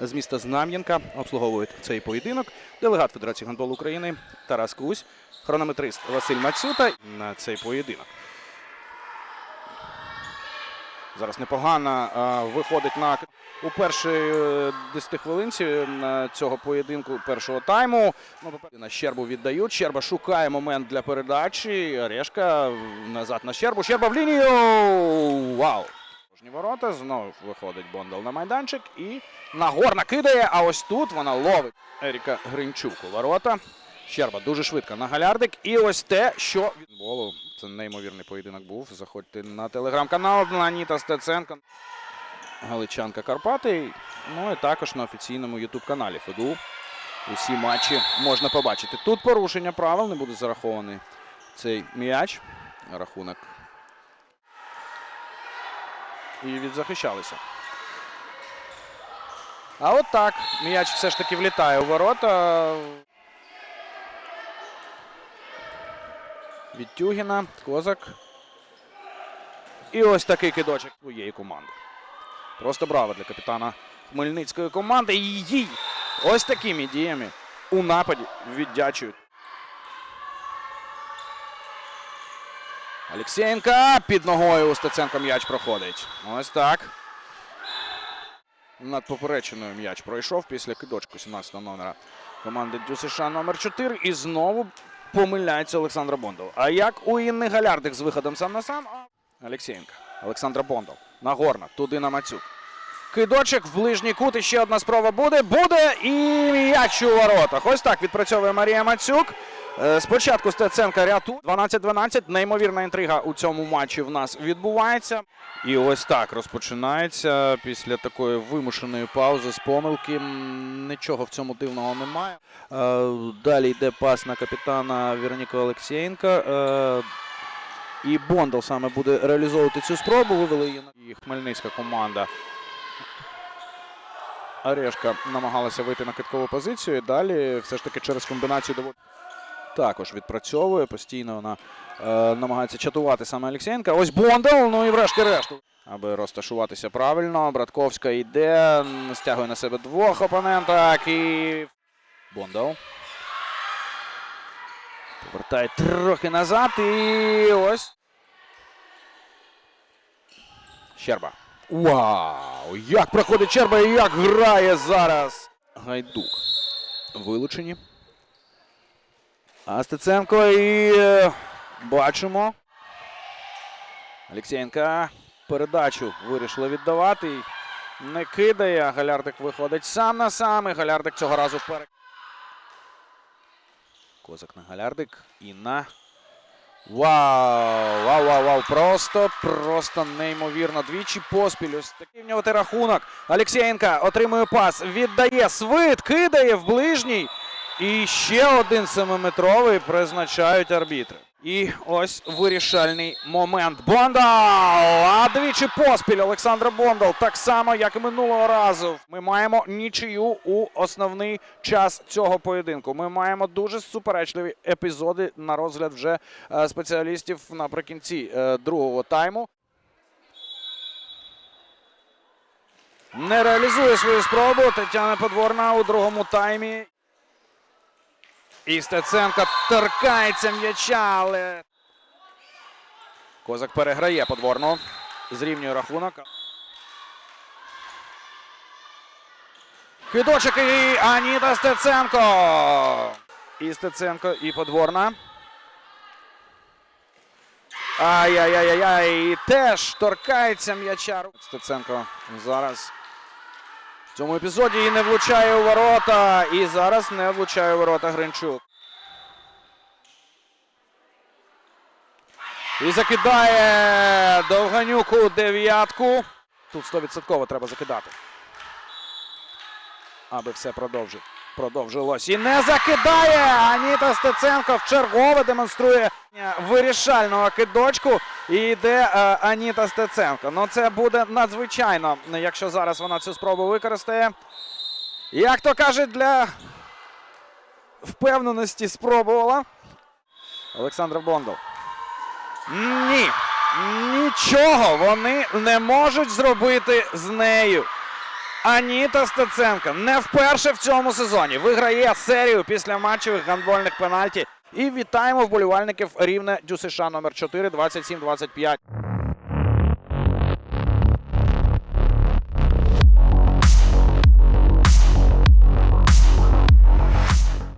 з міста Знам'янка обслуговують цей поєдинок. Делегат Федерації гандболу України Тарас Кусь, хронометрист Василь Мацюта на цей поєдинок. Зараз непогано виходить на у першій е, 10 хвилинці е, цього поєдинку першого тайму. Ну, на Щербу віддають. Щерба шукає момент для передачі. Решка назад на Щербу. Щерба в лінію. Вау! Порожні ворота. Знову виходить Бондал на майданчик. І Нагорна кидає. А ось тут вона ловить Еріка Гринчук у ворота. Щерба дуже швидко на галярдик. І ось те, що болу. Це неймовірний поєдинок був. Заходьте на телеграм-канал Аніта Стеценко. Галичанка Карпати. Ну і також на офіційному ютуб-каналі ФДУ. Усі матчі можна побачити. Тут порушення правил, не буде зарахований цей м'яч. Рахунок. І відзахищалися. А от так. М'яч все ж таки влітає у ворота. Від Тюгіна, Козак. І ось такий кидочок своєї команди. Просто браво для капітана Хмельницької команди. І їй ось такими діями у нападі віддячують. Олексєєнка під ногою у Стеценка м'яч проходить. Ось так. Над попереченою м'яч пройшов після кидочку 17 номера команди ДЮСШ номер 4 І знову помиляється Олександр Бондов. А як у Інни Галярдик з виходом сам на сам? а Олексєєнка. Олександр Бондов. Нагорна. Туди на Мацюк. Кидочок в ближній кут. І ще одна спроба буде. Буде. І м'яч у воротах. Ось так відпрацьовує Марія Мацюк. Е, Спочатку Стеценка рятує. 12-12. Неймовірна інтрига у цьому матчі в нас відбувається. І ось так розпочинається після такої вимушеної паузи з помилки. Нічого в цьому дивного немає. Е, Далі йде пас на капітана Вероніка Олексєєнка. Е, І Бондал саме буде реалізовувати цю спробу. Вивели її і хмельницька команда. Орешка намагалася вийти на киткову позицію. І далі все ж таки через комбінацію доволі також відпрацьовує. Постійно вона е, намагається чатувати саме Олексєнка. Ось Бондал, ну і врешті-решт. Аби розташуватися правильно. Братковська йде, стягує на себе двох опоненток і. Бондал. Повертає трохи назад і ось. Щерба. Вау! Як проходить Щерба і як грає зараз Гайдук. Вилучені. А Стеценко і е, бачимо. Олексієнка передачу вирішили віддавати. Не кидає. Галярдик виходить сам на сам. І Галярдик цього разу пере. Козак на Галярдик. І на. Вау! Вау, вау, вау! Просто, просто неймовірно. Двічі поспіль. Ось такий в нього рахунок. Олексієнка отримує пас. Віддає свит, кидає в ближній. І ще один семиметровий призначають арбітри. І ось вирішальний момент. Бондал! А двічі поспіль Олександр Бондал. Так само, як і минулого разу. Ми маємо нічию у основний час цього поєдинку. Ми маємо дуже суперечливі епізоди на розгляд вже е, спеціалістів наприкінці е, другого тайму. Не реалізує свою спробу Тетяна Подворна у другому таймі. І Стеценко торкається м'яча, але Козак переграє подворну. Зрівнює рахунок. Кидочок і Аніта Стеценко. І Стеценко, і подворна. Ай-яй-яй-яй. І теж торкається м'яча. Стеценко зараз цьому епізоді і не влучає у ворота. І зараз не влучає у ворота Гринчук. І закидає Довганюк у дев'ятку. Тут 100% треба закидати. Аби все. Продовжилось. І не закидає. Аніта Стеценко в чергове демонструє вирішального кидочку. І йде е, Аніта Стеценко. Ну це буде надзвичайно, якщо зараз вона цю спробу використає. Як то кажуть, для впевненості спробувала. Олександр Бондол. Ні. Нічого вони не можуть зробити з нею. Аніта Стеценко не вперше в цьому сезоні виграє серію після матчевих гандбольних пенальті. І вітаємо вболівальників рівне Дюсиша номер 4 27-25.